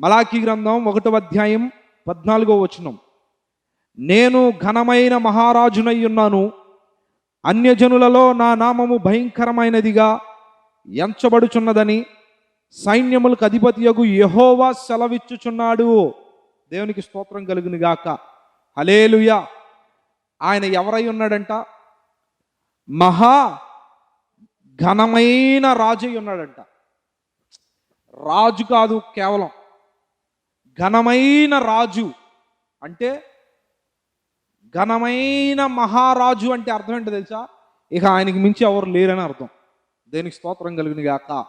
మలాఖీ గ్రంథం ఒకటవ అధ్యాయం పద్నాలుగో వచనం. నేను ఘనమైన మహారాజునై ఉన్నాను. అన్యజనులలో నా నామము భయంకరమైనదిగా ఎంచబడుచున్నదని సైన్యములకు అధిపతియగు యహోవా సెలవిచ్చుచున్నాడు. దేవునికి స్తోత్రం కలుగును గాక. హలేలుయ ఆయన ఎవరై ఉన్నాడంట? మహా ఘనమైన రాజు ఉన్నాడంట. రాజు కాదు కేవలం ఘనమైన రాజు అంటే ఘనమైన మహారాజు అంటే అర్థం ఏంటో తెలుసా? ఇక ఆయనకి మించి ఎవరు లేరని అర్థం. దేనికి స్తోత్రం కలిగిన గాక?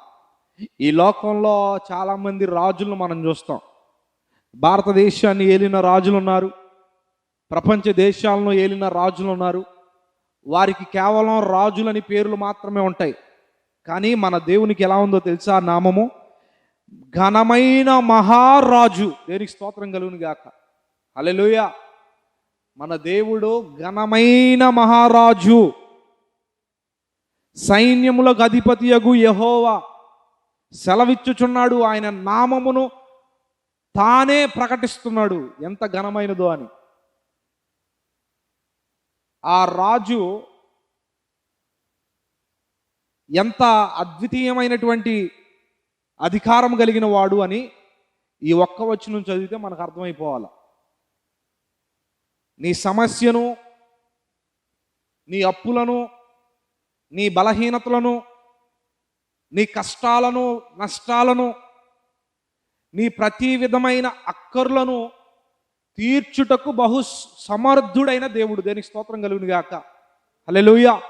ఈ లోకంలో చాలామంది రాజులను మనం చూస్తాం. భారతదేశాన్ని ఏలిన రాజులు ఉన్నారు ప్రపంచ దేశాలను ఏలిన రాజులు ఉన్నారు వారికి కేవలం రాజులని పేర్లు మాత్రమే ఉంటాయి. కానీ మన దేవునికి ఎలా ఉందో తెలుసా ఆ నామము? ఘనమైన మహారాజు. దేనికి స్తోత్రం కలుగును గాక? అలెలుయ మన దేవుడు ఘనమైన మహారాజు. సైన్యములకు అధిపతియగు యహోవా. సెలవిచ్చుచున్నాడు ఆయన నామమును తానే ప్రకటిస్తున్నాడు. ఎంత ఘనమైనదో అని. ఆ రాజు ఎంత అద్వితీయమైనటువంటి అధికారం కలిగిన వాడు అని ఈ ఒక్క వచనం చదివితే మనకు అర్థమైపోవాలి? నీ సమస్యను నీ అప్పులను నీ బలహీనతలను నీ కష్టాలను నష్టాలను నీ ప్రతి విధమైన అక్కర్లను తీర్చుటకు బహు సమర్థుడైన దేవుడు. దేనికి స్తోత్రం కలుగును గాక? హల్లెలూయా.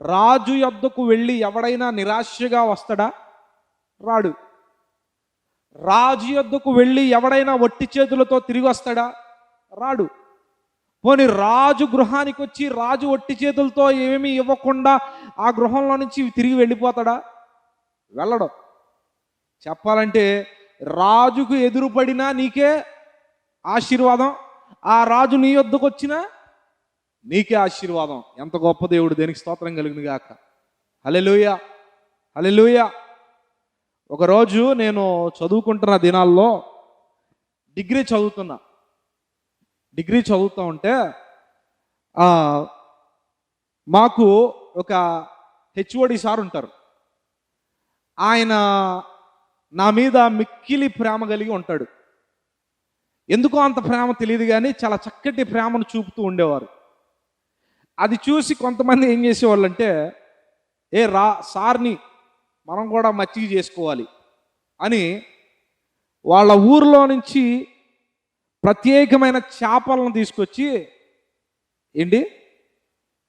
రాజు యొద్దకు వెళ్ళి ఎవడైనా నిరాశగా వస్తాడా? రాడు. రాజు యొద్దకు వెళ్ళి ఎవడైనా వట్టి చేతులతో తిరిగి వస్తాడా? రాడు. పోని రాజు గృహానికి వచ్చి రాజు ఒట్టి చేతులతో ఏమీ ఇవ్వకుండా ఆ గృహంలో నుంచి తిరిగి వెళ్ళిపోతాడా? వెళ్ళడం. చెప్పాలంటే రాజుకు ఎదురుపడినా నీకే ఆశీర్వాదం ఆ రాజు నీ వద్దకు వచ్చినా నీకే ఆశీర్వాదం. ఎంత గొప్ప దేవుడు దేనికి స్తోత్రం కలిగిన గాక హలెలుయ హలెలుయా ఒకరోజు నేను చదువుకుంటున్న దినాల్లో డిగ్రీ చదువుతున్నా. డిగ్రీ చదువుతూ ఉంటే మాకు ఒక హెచ్ఓడి సార్ ఉంటారు. ఆయన నా మీద మిక్కిలి ప్రేమ కలిగి ఉంటాడు. ఎందుకో అంత ప్రేమ తెలియదు కానీ చాలా చక్కటి ప్రేమను చూపుతూ ఉండేవారు. అది చూసి కొంతమంది ఏం చేసేవాళ్ళు అంటే ఏ రా సార్ని మనం కూడా మచ్చిక చేసుకోవాలి అని వాళ్ళ ఊరిలో నుంచి ప్రత్యేకమైన చేపలను తీసుకొచ్చి ఏంటి?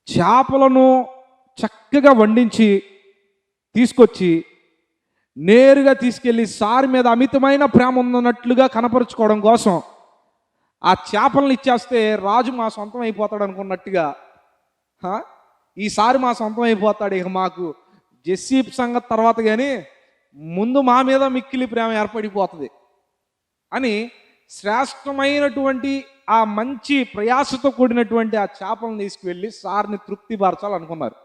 చేపలను చక్కగా వండించి తీసుకొచ్చి నేరుగా తీసుకెళ్ళి సార్ మీద అమితమైన ప్రేమ ఉన్నట్లుగా కనపరుచుకోవడం కోసం ఆ చేపలను ఇచ్చేస్తే రాజు మా సొంతం అయిపోతాడు అనుకున్నట్టుగా ఈసారి మా సొంతం అయిపోతాడు ఇక మాకు. జెస్సీప్ సంగతి తర్వాత కానీ ముందు మా మీద మిక్కిలి ప్రేమ ఏర్పడిపోతుంది. అని శ్రేష్టమైనటువంటి ఆ మంచి ప్రయాసతో కూడినటువంటి ఆ చేపలను తీసుకువెళ్ళి సార్ని తృప్తిపరచాలనుకున్నారు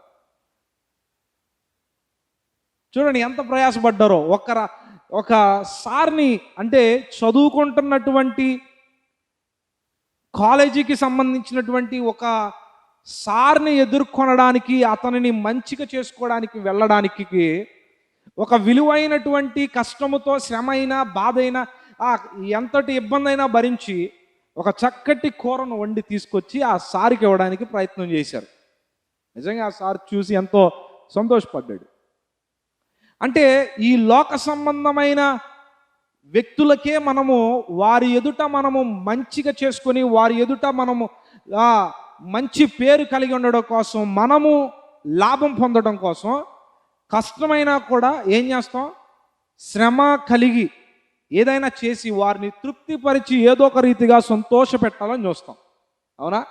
చూడండి ఎంత ప్రయాసపడ్డారో. ఒక ఒక సార్ని అంటే చదువుకుంటున్నటువంటి కాలేజీకి సంబంధించినటువంటి ఒక సార్ని ఎదుర్కొనడానికి అతనిని మంచిగా చేసుకోవడానికి వెళ్ళడానికి ఒక విలువైనటువంటి కష్టముతో శ్రమ అయినా బాధ అయినా ఎంతటి ఇబ్బంది అయినా భరించి ఒక చక్కటి కూరను వండి తీసుకొచ్చి ఆ సార్కి ఇవ్వడానికి ప్రయత్నం చేశారు. నిజంగా ఆ సార్ చూసి ఎంతో సంతోషపడ్డాడు. అంటే ఈ లోక సంబంధమైన వ్యక్తులకే మనము వారి ఎదుట మనము మంచిగా చేసుకొని వారి ఎదుట మనము మంచి పేరు కలిగి ఉండడం కోసం మనము లాభం పొందడం కోసం కష్టమైనా కూడా ఏం చేస్తాం? శ్రమ కలిగి ఏదైనా చేసి వారిని తృప్తిపరిచి ఏదో ఒక రీతిగా సంతోష పెట్టాలని చూస్తాం. అవునా?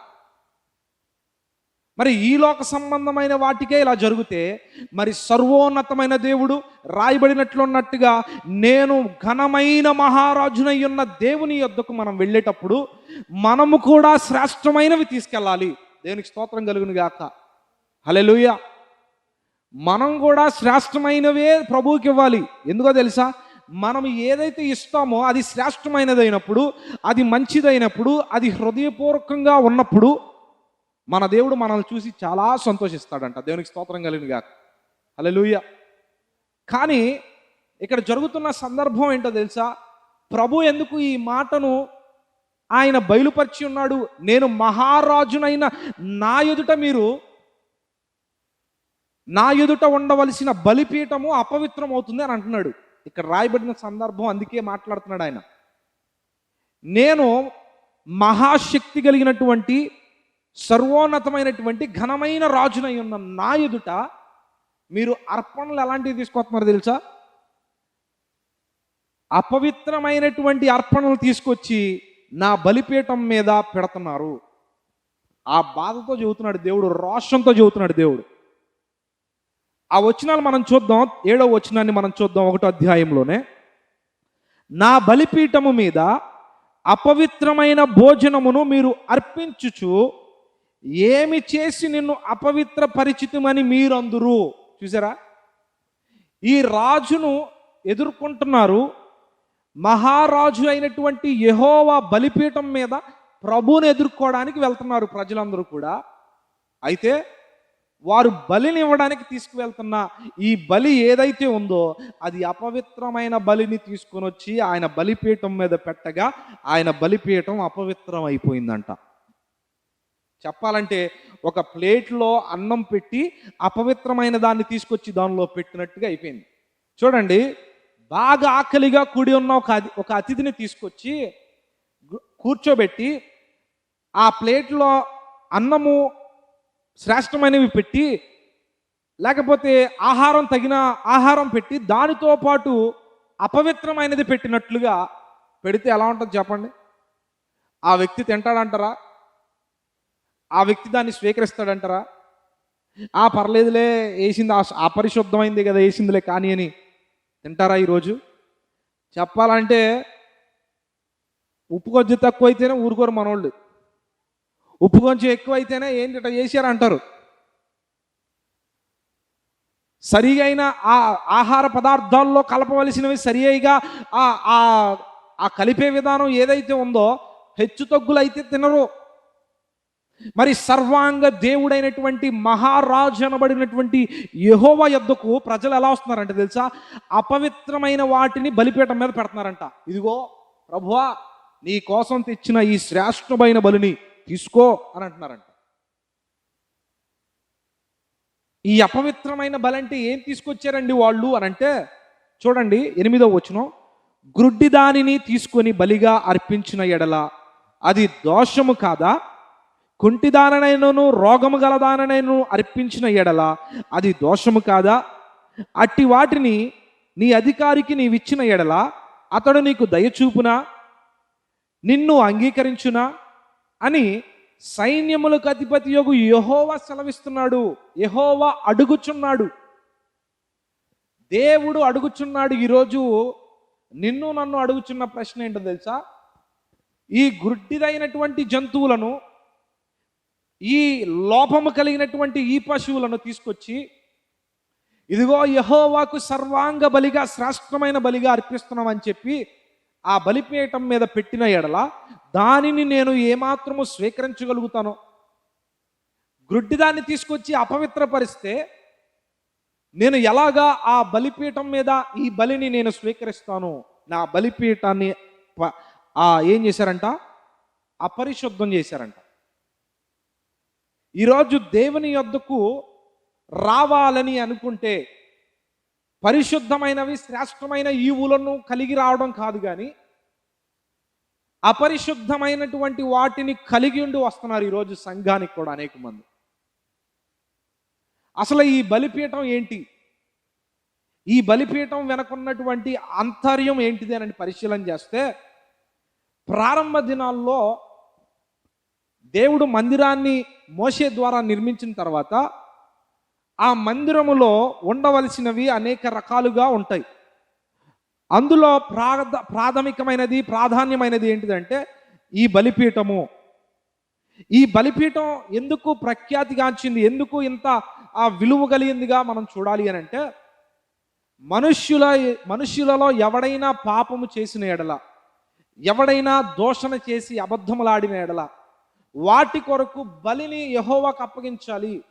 మరి ఈ లోక సంబంధమైన వాటికే ఇలా జరిగితే మరి సర్వోన్నతమైన దేవుడు రాయబడినట్లున్నట్టుగా నేను ఘనమైన మహారాజునై ఉన్న దేవుని యొద్దకు మనం వెళ్ళేటప్పుడు మనము కూడా శ్రేష్టమైనవి తీసుకెళ్ళాలి. దేవునికి స్తోత్రం కలుగును గాక. హలెలుయ మనం కూడా శ్రేష్టమైనవే ప్రభువుకి ఇవ్వాలి. ఎందుకో తెలుసా? మనం ఏదైతే ఇస్తామో అది శ్రేష్టమైనదైనప్పుడు అది మంచిదైనప్పుడు అది హృదయపూర్వకంగా ఉన్నప్పుడు మన దేవుడు మనల్ని చూసి చాలా సంతోషిస్తాడంట. దేవునికి స్తోత్రం కలిగిన గాక. హల్లెలూయా. కానీ ఇక్కడ జరుగుతున్న సందర్భం ఏంటో తెలుసా? ప్రభు ఎందుకు ఈ మాటను ఆయన బయలుపరిచి ఉన్నాడు? నేను మహారాజునైన నా ఎదుట మీరు నా ఎదుట ఉండవలసిన బలిపీఠము అపవిత్రం అవుతుంది అని అంటున్నాడు. ఇక్కడ రాయబడిన సందర్భం అందుకే మాట్లాడుతున్నాడు ఆయన. నేను మహాశక్తి కలిగినటువంటి సర్వోన్నతమైనటువంటి ఘనమైన రాజునై ఉన్న నా ఎదుట మీరు అర్పణలు ఎలాంటివి తీసుకొస్తున్నారు తెలుసా? అపవిత్రమైనటువంటి అర్పణలు తీసుకొచ్చి నా బలిపీఠం మీద పెడుతున్నారు. ఆ బాధతో చెబుతున్నాడు దేవుడు రోషంతో చెబుతున్నాడు దేవుడు. ఆ వచనాలు మనం చూద్దాం. ఏడో వచనాన్ని మనం చూద్దాం ఒకటో అధ్యాయంలోనే. నా బలిపీఠము మీద అపవిత్రమైన భోజనమును మీరు అర్పించుచు ఏమి చేసి నిన్ను అపవిత్ర పరిచితమని మీరందరూ? చూసారా? ఈ రాజును ఎదుర్కొంటున్నారు మహారాజు అయినటువంటి యహోవా బలిపీఠం మీద ప్రభువుని ఎదుర్కోవడానికి వెళ్తున్నారు ప్రజలందరూ కూడా. అయితే వారు బలిని ఇవ్వడానికి తీసుకువెళ్తున్న ఈ బలి ఏదైతే ఉందో అది అపవిత్రమైన బలిని తీసుకొని వచ్చి ఆయన బలిపీఠం మీద పెట్టగా ఆయన బలిపీఠం అపవిత్రం అయిపోయిందంట చెప్పాలంటే ఒక ప్లేట్లో అన్నం పెట్టి అపవిత్రమైన దాన్ని తీసుకొచ్చి దానిలో పెట్టినట్టుగా అయిపోయింది. చూడండి బాగా ఆకలిగా కూడి ఉన్న ఒక అతి ఒక అతిథిని తీసుకొచ్చి కూర్చోబెట్టి ఆ ప్లేట్లో అన్నము శ్రేష్టమైనవి పెట్టి లేకపోతే ఆహారం తగిన ఆహారం పెట్టి దానితో పాటు అపవిత్రమైనది పెట్టినట్లుగా పెడితే ఎలా ఉంటుంది చెప్పండి? ఆ వ్యక్తి తింటాడంటారా? ఆ వ్యక్తి దాన్ని స్వీకరిస్తాడంటారా? ఆ పర్లేదులే వేసింది ఆ- అపరిశుద్ధమైంది కదా వేసిందిలే కానీ అని తింటారా ఈరోజు? చెప్పాలంటే ఉప్పు కొంచెం తక్కువ అయితేనే ఊరుకోరు మనోళ్ళు. ఉప్పు కొంచెం ఎక్కువ అయితేనే ఏంటి ఇట్లా చేశారంటారు? సరిగైన ఆ ఆహార పదార్థాల్లో కలపవలసినవి సరి అయిగా ఆ ఆ- ఆ కలిపే విధానం ఏదైతే ఉందో హెచ్చు తగ్గులు అయితే తినరు. మరి సర్వాంగ దేవుడైనటువంటి మహారాజు అనబడినటువంటి యెహోవా యొద్దకు ప్రజలు ఎలా వస్తున్నారంటే తెలుసా? అపవిత్రమైన వాటిని బలిపీఠం మీద పెడుతున్నారంట. ఇదిగో ప్రభువా నీ కోసం తెచ్చిన ఈ శ్రేష్టమైన బలిని తీసుకో అని అంటున్నారంట. ఈ అపవిత్రమైన బలి అంటే ఏం తీసుకొచ్చారండి వాళ్ళు అని అంటే చూడండి ఎనిమిదో వచనం. గ్రుడ్డి దానిని తీసుకొని బలిగా అర్పించిన ఎడల అది దోషము కాదా? కుంటిదాననైనను రోగము గలదాననైను అర్పించిన ఎడల అది దోషము కాదా? అట్టి వాటిని నీ అధికారికి నీవిచ్చిన ఎడల అతడు నీకు దయచూపునా? నిన్ను అంగీకరించునా? అని సైన్యములకు అధిపతి యొగు యహోవా సెలవిస్తున్నాడు. యహోవా అడుగుచున్నాడు. దేవుడు అడుగుచున్నాడు ఈరోజు నిన్ను నన్ను అడుగుచున్న ప్రశ్న ఏంటో తెలుసా? ఈ గుడ్డిదైనటువంటి జంతువులను ఈ లోపము కలిగినటువంటి ఈ పశువులను తీసుకొచ్చి ఇదిగో యహోవాకు సర్వాంగ బలిగా శ్రేష్టమైన బలిగా అర్పిస్తున్నామని చెప్పి ఆ బలిపీఠం మీద పెట్టిన ఎడల దానిని నేను ఏమాత్రము స్వీకరించగలుగుతాను? గ్రుడ్డిదాన్ని తీసుకొచ్చి అపవిత్రపరిస్తే నేను ఎలాగా ఆ బలిపీఠం మీద ఈ బలిని నేను స్వీకరిస్తాను? నా బలిపీఠాన్ని ప- ఆ ఏం చేశారంట? అపరిశుద్ధం చేశారంట. ఈరోజు దేవుని యొద్దకు రావాలని అనుకుంటే పరిశుద్ధమైనవి శ్రేష్టమైన ఈవులను కలిగి రావడం కాదు కానీ అపరిశుద్ధమైనటువంటి వాటిని కలిగి ఉండి వస్తున్నారు ఈరోజు సంఘానికి కూడా అనేక మంది. అసలు ఈ బలిపీఠం ఏంటి? ఈ బలిపీఠం వెనకున్నటువంటి అంతర్యం ఏంటిది అని పరిశీలన చేస్తే ప్రారంభ దినాల్లో దేవుడు మందిరాన్ని మోసే ద్వారా నిర్మించిన తర్వాత ఆ మందిరములో ఉండవలసినవి అనేక రకాలుగా ఉంటాయి. అందులో ప్రాధ ప్రాథమికమైనది ప్రాధాన్యమైనది ఏంటిదంటే ఈ బలిపీఠము. ఈ బలిపీఠం ఎందుకు ప్రఖ్యాతిగాంచింది ఎందుకు ఇంత ఆ విలువ కలిగిందిగా మనం చూడాలి అని అంటే మనుష్యుల మనుష్యులలో ఎవడైనా పాపము చేసిన ఎడల ఎవడైనా దోషణ చేసి అబద్ధములాడిన ఎడల వాటి కొరకు బలిని యహోవాకు అప్పగించాలి.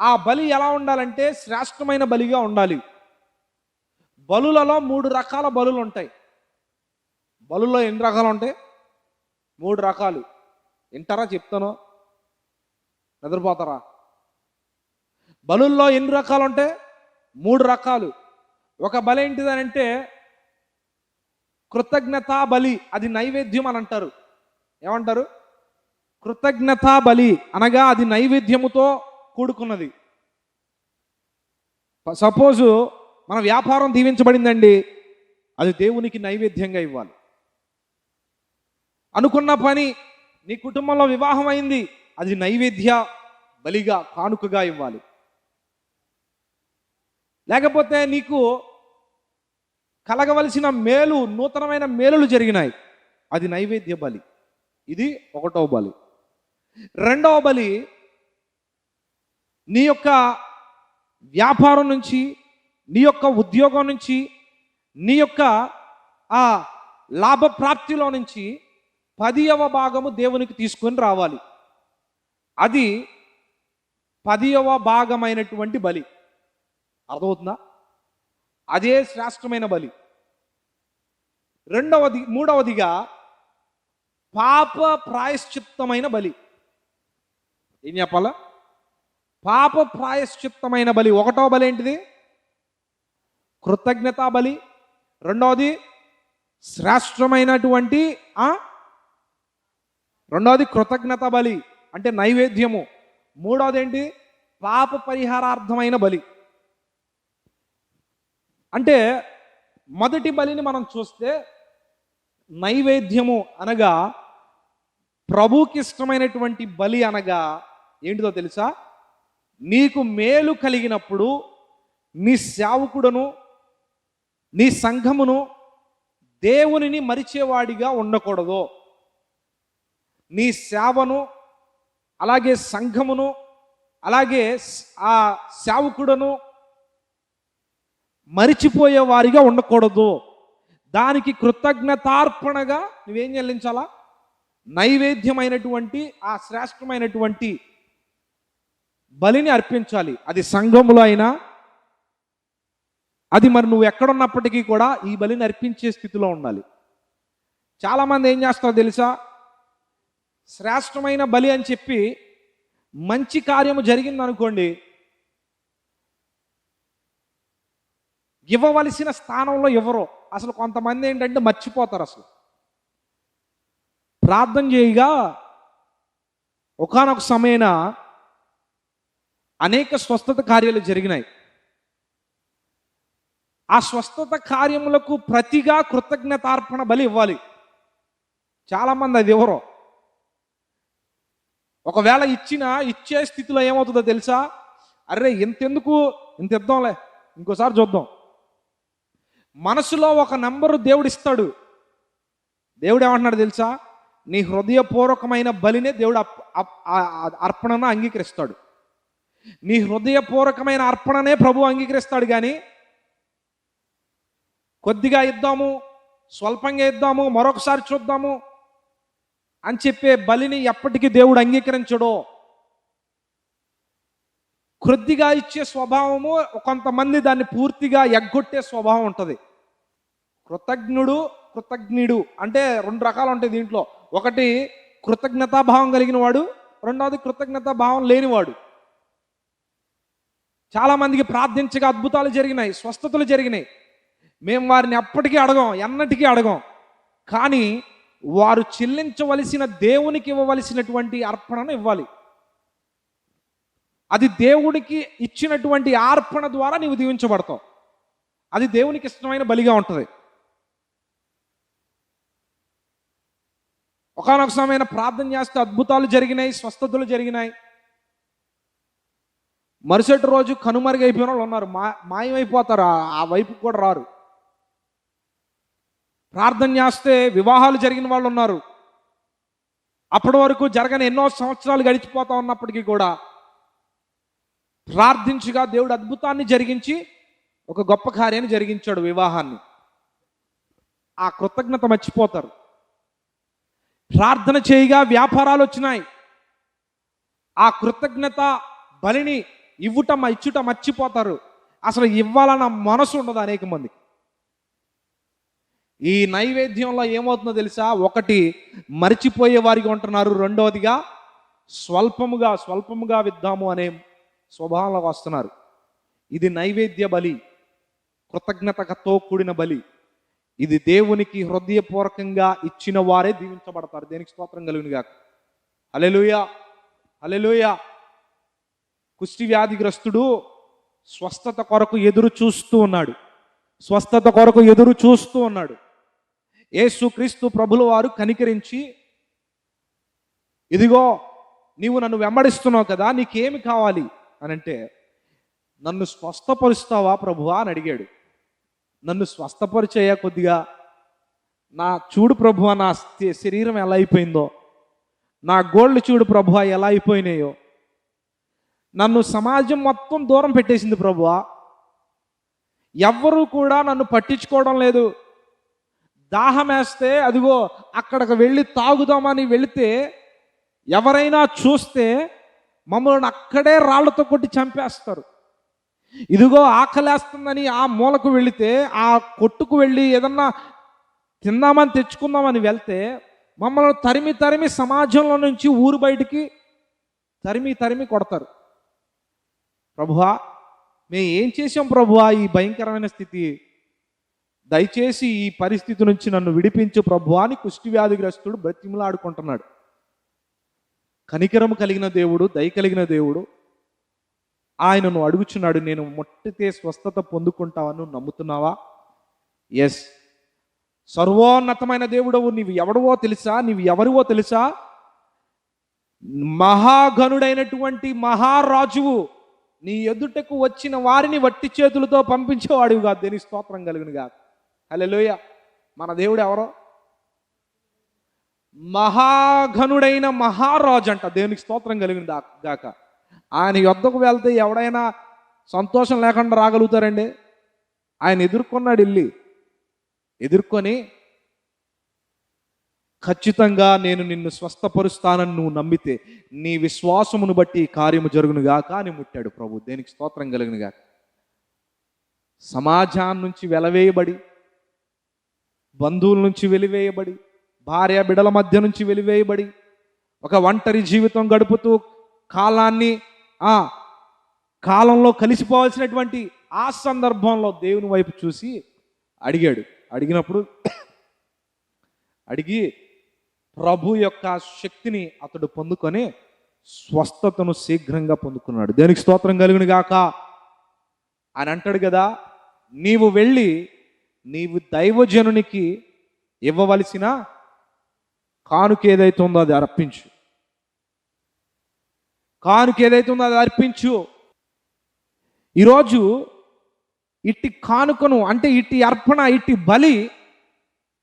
ఆ బలి ఎలా ఉండాలంటే శ్రేష్టమైన బలిగా ఉండాలి. బలులలో మూడు రకాల బలులు ఉంటాయి. బలుల్లో ఎన్ని రకాలు ఉంటాయి? మూడు రకాలు. వింటారా? చెప్తాను. నిద్రపోతారా? బలుల్లో ఎన్ని రకాలు ఉంటాయి? మూడు రకాలు. ఒక బలి ఏంటిదనంటే కృతజ్ఞతా బలి అది నైవేద్యం అని అంటారు. ఏమంటారు? కృతజ్ఞతా బలి అనగా అది నైవేద్యముతో కూడుకున్నది. సపోజు మన వ్యాపారం దీవించబడిందండి అది దేవునికి నైవేద్యంగా ఇవ్వాలి. అనుకున్న పని నీ కుటుంబంలో వివాహం అయింది అది నైవేద్య బలిగా కానుకగా ఇవ్వాలి. లేకపోతే నీకు కలగవలసిన మేలు నూతనమైన మేలులు జరిగినాయి అది నైవేద్య బలి. ఇది ఒకటో బలి. రెండవ బలి నీ యొక్క వ్యాపారం నుంచి నీ యొక్క ఉద్యోగం నుంచి నీ యొక్క ఆ లాభప్రాప్తిలో నుంచి పదియవ భాగము దేవునికి తీసుకొని రావాలి. అది పదియవ భాగమైనటువంటి బలి. అర్థమవుతుందా? అదే శ్రేష్టమైన బలి. రెండవది మూడవదిగా పాప ప్రాయశ్చిత్తమైన బలి. ఏం చెప్పాలా? పాప ప్రాయశ్చిత్తమైన బలి. ఒకటో బలి ఏంటిది? కృతజ్ఞతా బలి. రెండవది శ్రేష్టమైనటువంటి ఆ? రెండవది కృతజ్ఞత బలి అంటే నైవేద్యము. మూడవది ఏంటి? పాప పరిహారార్థమైన బలి. అంటే మొదటి బలిని మనం చూస్తే నైవేద్యము అనగా ప్రభుకి ఇష్టమైనటువంటి బలి అనగా ఏంటిదో తెలుసా? నీకు మేలు కలిగినప్పుడు నీ సేవకుడును నీ సంఘమును దేవునిని మరిచేవాడిగా ఉండకూడదు. నీ సేవను అలాగే సంఘమును అలాగే ఆ సేవకుడును మరిచిపోయే వారిగా ఉండకూడదు. దానికి కృతజ్ఞతార్పణగా నువ్వేం చెల్లించాలా? నైవేద్యమైనటువంటి ఆ శ్రేష్టమైనటువంటి బలిని అర్పించాలి. అది సంఘములో అయినా అది మరి నువ్వు ఎక్కడున్నప్పటికీ కూడా ఈ బలిని అర్పించే స్థితిలో ఉండాలి. చాలామంది ఏం చేస్తారో తెలుసా? శ్రేష్టమైన బలి అని చెప్పి మంచి కార్యము జరిగిందనుకోండి ఇవ్వవలసిన స్థానంలో ఇవ్వరు అసలు కొంతమంది ఏంటంటే మర్చిపోతారు అసలు. ప్రార్థన చేయగా ఒకానొక సమయన అనేక స్వస్థత కార్యాలు జరిగినాయి. ఆ స్వస్థత కార్యములకు ప్రతిగా కృతజ్ఞతార్పణ బలి ఇవ్వాలి. చాలామంది అది ఇవ్వరు ఒకవేళ ఇచ్చిన ఇచ్చే స్థితిలో ఏమవుతుందో తెలుసా? అరే ఇంతెందుకు? ఇంత ఇద్దాంలే. ఇంకోసారి చూద్దాం. మనసులో ఒక నంబరు దేవుడు ఇస్తాడు దేవుడు ఏమంటున్నాడు తెలుసా? నీ హృదయపూర్వకమైన బలినే దేవుడు అప్- అర్పణను అంగీకరిస్తాడు. నీ హృదయపూర్వకమైన అర్పణనే ప్రభు అంగీకరిస్తాడు కానీ కొద్దిగా ఇద్దాము స్వల్పంగా ఇద్దాము మరొకసారి చూద్దాము అని చెప్పే బలిని ఎప్పటికీ దేవుడు అంగీకరించడు. కొద్దిగా ఇచ్చే స్వభావము కొంతమంది దాన్ని పూర్తిగా ఎగ్గొట్టే స్వభావం ఉంటుంది. కృతజ్ఞుడు కృతజ్ఞుడు అంటే రెండు రకాలు ఉంటాయి దీంట్లో. ఒకటి కృతజ్ఞతాభావం కలిగిన వాడు రెండవది కృతజ్ఞతా భావం లేనివాడు. చాలామందికి ప్రార్థించగా అద్భుతాలు జరిగినాయి స్వస్థతలు జరిగినాయి. మేము వారిని ఎప్పటికీ అడగం ఎన్నటికీ అడగం. కానీ వారు చెల్లించవలసిన దేవునికి ఇవ్వవలసినటువంటి అర్పణను ఇవ్వాలి. అది దేవుడికి ఇచ్చినటువంటి అర్పణ ద్వారా నీవు దీవించబడతావు. అది దేవునికి ఇష్టమైన బలిగా ఉంటుంది. ఒకనొక సమయమైన ప్రార్థన చేస్తే అద్భుతాలు జరిగినాయి స్వస్థతలు జరిగినాయి. మరుసటి రోజు కనుమరుగైపోయిన వాళ్ళు ఉన్నారు. మా మాయమైపోతారు. ఆ- వైపు కూడా రారు. ప్రార్థన చేస్తే వివాహాలు జరిగిన వాళ్ళు ఉన్నారు. అప్పటి వరకు జరగని ఎన్నో సంవత్సరాలు గడిచిపోతా ఉన్నప్పటికీ కూడా ప్రార్థించగా దేవుడు అద్భుతాన్ని జరిగించి ఒక గొప్ప కార్యాన్ని జరిగించాడు వివాహాన్ని. ఆ కృతజ్ఞత మర్చిపోతారు. ప్రార్థన చేయగా వ్యాపారాలు వచ్చినాయి. ఆ కృతజ్ఞత బలిని ఇవ్వుట ఇచ్చుట మర్చిపోతారు. అసలు ఇవ్వాలన్న మనసు ఉండదు అనేక మంది. ఈ నైవేద్యంలో ఏమవుతుందో తెలుసా? ఒకటి మరిచిపోయే వారికి ఉంటున్నారు. రెండవదిగా స్వల్పముగా స్వల్పముగా విద్దాము అనే స్వభావంలోకి వస్తున్నారు. ఇది నైవేద్య బలి కృతజ్ఞతతో కూడిన బలి. ఇది దేవునికి హృదయపూర్వకంగా ఇచ్చిన వారే దీవించబడతారు. దేనికి స్తోత్రం కలిగిన గాక అలెలుయా అలెలుయా కుష్టి వ్యాధిగ్రస్తుడు స్వస్థత కొరకు ఎదురు చూస్తూ ఉన్నాడు. స్వస్థత కొరకు ఎదురు చూస్తూ ఉన్నాడు. యేసుక్రీస్తు ప్రభుల వారు కనికరించి ఇదిగో నీవు నన్ను వెంబడిస్తున్నావు కదా నీకేమి కావాలి? అని అంటే నన్ను స్వస్థపరుస్తావా ప్రభువా? అని అడిగాడు. నన్ను స్వస్థపరిచేయ కొద్దిగా? నా చూడు ప్రభువా నా శరీరం ఎలా అయిపోయిందో? నా గోళ్ళు చూడు ప్రభువా ఎలా అయిపోయినాయో? నన్ను సమాజం మొత్తం దూరం పెట్టేసింది ప్రభువా. ఎవ్వరూ కూడా నన్ను పట్టించుకోవడం లేదు. దాహమేస్తే అదిగో అక్కడికి వెళ్ళి తాగుదామని వెళితే ఎవరైనా చూస్తే మమ్మల్ని అక్కడే రాళ్ళతో కొట్టి చంపేస్తారు. ఇదిగో ఆకలేస్తుందని ఆ మూలకు వెళితే ఆ కొట్టుకు వెళ్ళి ఏదన్నా తిందామని తెచ్చుకుందామని వెళ్తే మమ్మల్ని తరిమి తరిమి సమాజంలో నుంచి ఊరు బయటికి తరిమి తరిమి కొడతారు. ప్రభువా మేము ఏం చేసాం ప్రభువా ఈ భయంకరమైన స్థితి? దయచేసి ఈ పరిస్థితి నుంచి నన్ను విడిపించు ప్రభువా అని కుష్టి వ్యాధిగ్రస్తుడు బ్రతిమలాడుకుంటున్నాడు. కనికరము కలిగిన దేవుడు దయ కలిగిన దేవుడు ఆయనను అడుగుచున్నాడు నేను మొట్టితే స్వస్థత పొందుకుంటావని నమ్ముతున్నావా? ఎస్ సర్వోన్నతమైన దేవుడవు నీవు ఎవడవో తెలుసా? నీవు ఎవరివో తెలుసా? మహాగణుడైనటువంటి మహారాజువు నీ ఎదుటకు వచ్చిన వారిని వట్టి చేతులతో పంపించేవాడివి కాదు. దేని స్తోత్రం కలిగిన కాదు. హల్లెలూయా. మన దేవుడు ఎవరో? మహాఘనుడైన మహారాజు అంట దేవునికి స్తోత్రం కలిగిన దా- గాక. ఆయన యొద్దకు వెళ్తే ఎవడైనా సంతోషం లేకుండా రాగలుగుతారండి? ఆయన ఎదుర్కొన్నాడు వెళ్ళి ఎదుర్కొని ఖచ్చితంగా నేను నిన్ను స్వస్థపరుస్తానని నువ్వు నమ్మితే నీ విశ్వాసమును బట్టి కార్యము జరుగునుగా కానీ అని ముట్టాడు ప్రభు. దేనికి స్తోత్రం కలిగినగా సమాజాన్ని నుంచి వెలవేయబడి బంధువుల నుంచి వెలివేయబడి భార్య బిడల మధ్య నుంచి వెలివేయబడి ఒక ఒంటరి జీవితం గడుపుతూ కాలాన్ని ఆ కాలంలో కలిసిపోవాల్సినటువంటి ఆ సందర్భంలో దేవుని వైపు చూసి అడిగాడు. అడిగినప్పుడు అడిగి ప్రభు యొక్క శక్తిని అతడు పొందుకొని స్వస్థతను శీఘ్రంగా పొందుకున్నాడు. దేనికి స్తోత్రం కలిగిన గాక? అని అంటాడు కదా నీవు వెళ్ళి నీవు దైవజనునికి ఇవ్వవలసిన కానుక ఏదైతే ఉందో అది అర్పించు. కానుక ఏదైతే ఉందో అది అర్పించు. ఈరోజు ఇట్టి కానుకను అంటే ఇట్టి అర్పణ ఇట్టి బలి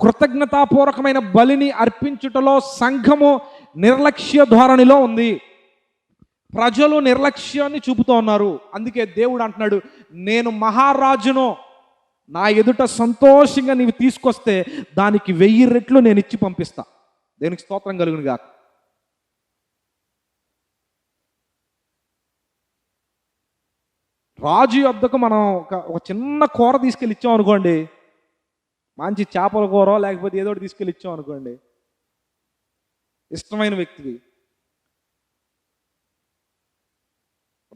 కృతజ్ఞతాపూర్వకమైన బలిని అర్పించుటలో సంఘము నిర్లక్ష్య ధోరణిలో ఉంది. ప్రజలు నిర్లక్ష్యాన్ని చూపుతూ ఉన్నారు. అందుకే దేవుడు అంటున్నాడు నేను మహారాజును నా ఎదుట సంతోషంగా నీవు తీసుకొస్తే దానికి వెయ్యి రెట్లు నేను ఇచ్చి పంపిస్తా. దేనికి స్తోత్రం కలుగును గాక. రాజు యొద్దకు మనం ఒక ఒక చిన్న కూర తీసుకెళ్ళి ఇచ్చాం అనుకోండి మంచి చేపల కూర లేకపోతే ఏదో ఒకటి తీసుకెళ్ళి ఇచ్చాం అనుకోండి. ఇష్టమైన వ్యక్తివి.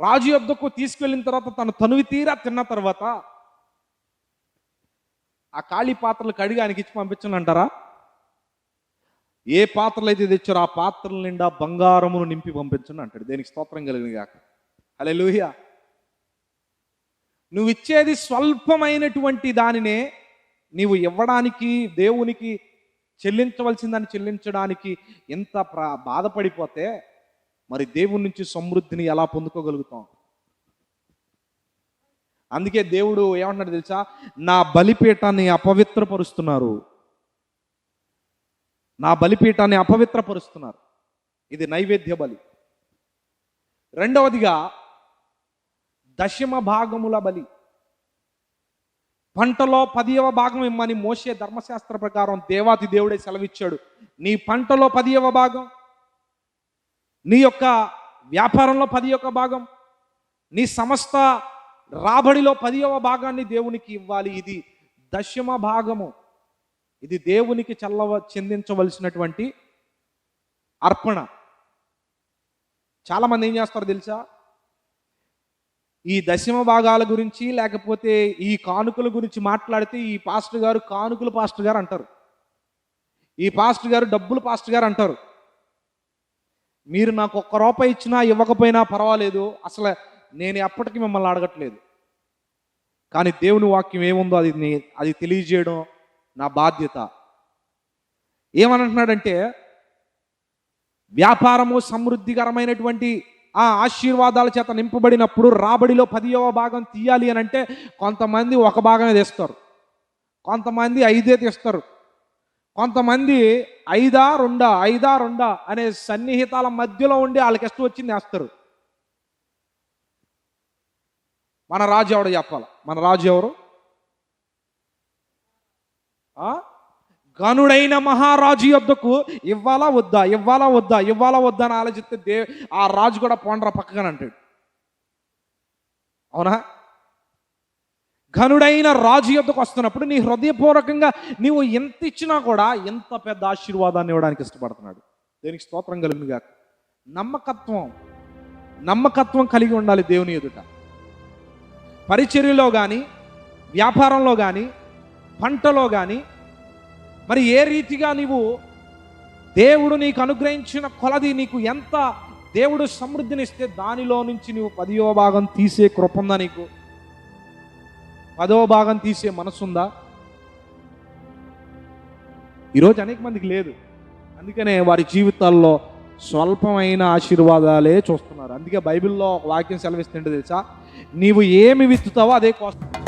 రాజు యొద్దకు తీసుకెళ్ళిన తర్వాత తను తనువి తీరా తిన్న తర్వాత ఆ ఖాళీ పాత్రలు కడిగి ఆయనకి ఇచ్చి పంపించను అంటారా ఏ పాత్రలు అయితే తెచ్చారో ఆ పాత్రల నిండా బంగారమును నింపి పంపించండి అంటాడు. దేనికి స్తోత్రం కలిగిన కాక అలే నువ్వు ఇచ్చేది స్వల్పమైనటువంటి దానినే నీవు ఇవ్వడానికి దేవునికి చెల్లించవలసిందని చెల్లించడానికి ఎంత ప్రా బాధపడిపోతే మరి దేవుని నుంచి సమృద్ధిని ఎలా పొందుకోగలుగుతాం? అందుకే దేవుడు ఏమంటున్నాడు తెలుసా? నా బలిపీఠాన్ని అపవిత్రపరుస్తున్నారు. నా బలిపీఠాన్ని అపవిత్రపరుస్తున్నారు. ఇది నైవేద్య బలి. రెండవదిగా దశమ భాగముల బలి. పంటలో పదియవ భాగం ఇమ్మని మోసే ధర్మశాస్త్ర ప్రకారం దేవాతి దేవుడే సెలవిచ్చాడు. నీ పంటలో పదియవ భాగం నీ యొక్క వ్యాపారంలో పది యొక్క భాగం నీ సమస్త రాబడిలో పదియవ భాగాన్ని దేవునికి ఇవ్వాలి. ఇది దశమ భాగము. ఇది దేవునికి చల్లవ చెందించవలసినటువంటి అర్పణ. చాలామంది ఏం చేస్తారు తెలుసా? ఈ దశమ భాగాల గురించి లేకపోతే ఈ కానుకల గురించి మాట్లాడితే ఈ పాస్టర్ గారు కానుకలు పాస్టర్ గారు అంటారు. ఈ పాస్టర్ గారు డబ్బులు పాస్టర్ గారు అంటారు. మీరు నాకు ఒక్క రూపాయి ఇచ్చినా ఇవ్వకపోయినా పర్వాలేదు అసలు నేను ఎప్పటికీ మిమ్మల్ని అడగట్లేదు. కానీ దేవుని వాక్యం ఏముందో అది అది తెలియజేయడం నా బాధ్యత. ఏమనంటున్నాడంటే వ్యాపారము సమృద్ధికరమైనటువంటి ఆ ఆశీర్వాదాల చేత నింపబడినప్పుడు రాబడిలో పదియవ భాగం తీయాలి అని అంటే కొంతమంది ఒక భాగమే తీస్తారు. కొంతమంది ఐదే తీస్తారు. కొంతమంది ఐదా రెండా ఐదా రెండా అనే సన్నిహితాల మధ్యలో ఉండి వాళ్ళకి ఇష్టం వచ్చింది వేస్తారు. మన రాజు ఎవడు చెప్పాలి? మన రాజు ఎవరు? ఆ? గనుడైన మహారాజు యొద్దకు ఇవ్వాలా వద్దా ఇవ్వాలా వద్దా ఇవ్వాలా వద్దా అని ఆలోచిస్తే దే ఆ రాజు కూడా పోండ్రా పక్కగా అంటాడు. అవునా? ఘనుడైన రాజు యొద్దకు వస్తున్నప్పుడు నీ హృదయపూర్వకంగా నీవు ఎంత ఇచ్చినా కూడా ఎంత పెద్ద ఆశీర్వాదాన్ని ఇవ్వడానికి ఇష్టపడుతున్నాడు. దేనికి స్తోత్రం కలిగింది కాక నమ్మకత్వం నమ్మకత్వం కలిగి ఉండాలి దేవుని ఎదుట. పరిచర్యలో కానీ వ్యాపారంలో కానీ పంటలో కానీ మరి ఏ రీతిగా నీవు దేవుడు నీకు అనుగ్రహించిన కొలది నీకు ఎంత దేవుడు సమృద్ధినిస్తే దానిలో నుంచి నువ్వు పదియో భాగం తీసే కృపందా నీకు? పదో భాగం తీసే మనసుందా ఈరోజు అనేక మందికి లేదు. అందుకనే వారి జీవితాల్లో స్వల్పమైన ఆశీర్వాదాలే చూస్తున్నారు. అందుకే బైబిల్లో ఒక వాక్యం సెలవిస్తుంటే తెలుసా? నీవు ఏమి విత్తుతావో అదే కోస్తావు